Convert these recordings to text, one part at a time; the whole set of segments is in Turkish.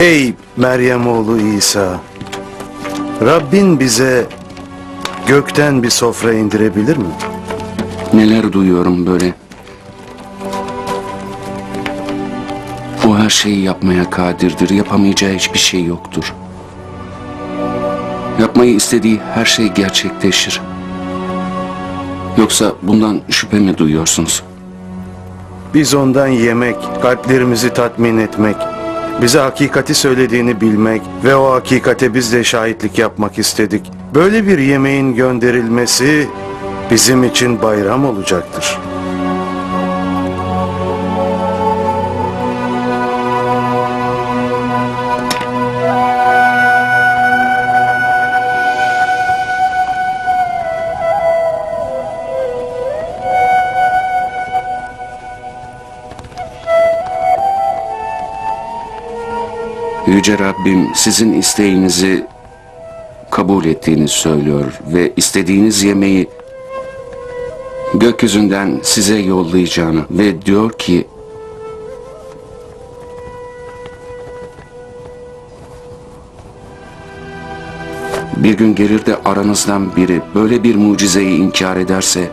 Ey Meryem oğlu İsa! Rabbin bize gökten bir sofra indirebilir mi? Neler duyuyorum böyle. O her şeyi yapmaya kadirdir. Yapamayacağı hiçbir şey yoktur. Yapmayı istediği her şey gerçekleşir. Yoksa bundan şüphe mi duyuyorsunuz? Biz ondan yemek, kalplerimizi tatmin etmek, bize hakikati söylediğini bilmek ve o hakikate biz de şahitlik yapmak istedik. Böyle bir yemeğin gönderilmesi bizim için bayram olacaktır. Yüce Rabbim sizin isteğinizi kabul ettiğini söylüyor ve istediğiniz yemeği gökyüzünden size yollayacağını ve diyor ki bir gün gelir de aranızdan biri böyle bir mucizeyi inkar ederse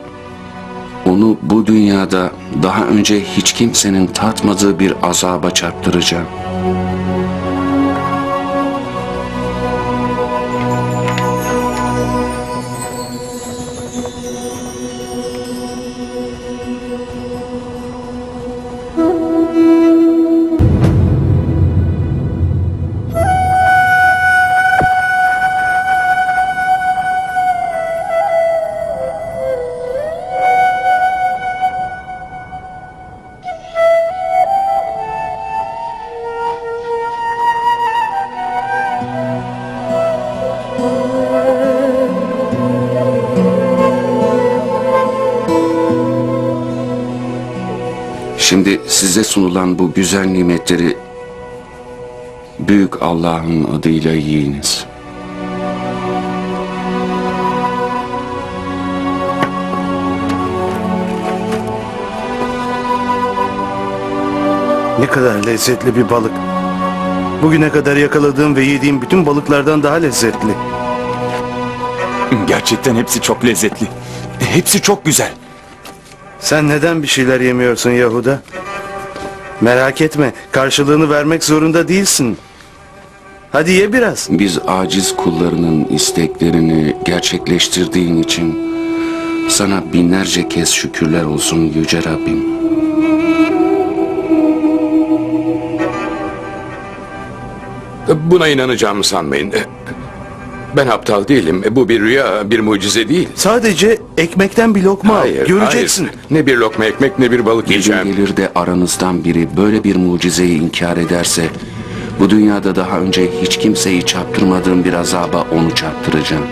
onu bu dünyada daha önce hiç kimsenin tatmadığı bir azaba çarptıracağım. Şimdi size sunulan bu güzel nimetleri büyük Allah'ın adıyla yiyiniz. Ne kadar lezzetli bir balık. Bugüne kadar yakaladığım ve yediğim bütün balıklardan daha lezzetli. Gerçekten hepsi çok lezzetli. Hepsi çok güzel. Sen neden bir şeyler yemiyorsun Yahuda? Merak etme, karşılığını vermek zorunda değilsin. Hadi ye biraz. Biz aciz kullarının isteklerini gerçekleştirdiğin için sana binlerce kez şükürler olsun Yüce Rabbim. Buna inanacağımı sanmayın. Ben aptal değilim. Bu bir rüya, bir mucize değil. Sadece ekmekten bir lokma. Hayır, Göreceksin. hayır. Ne bir lokma ekmek ne bir balık Bir gün yiyeceğim. gelir de aranızdan biri böyle bir mucizeyi inkar ederse bu dünyada daha önce hiç kimseyi çarptırmadığım bir azaba onu çarptıracağım.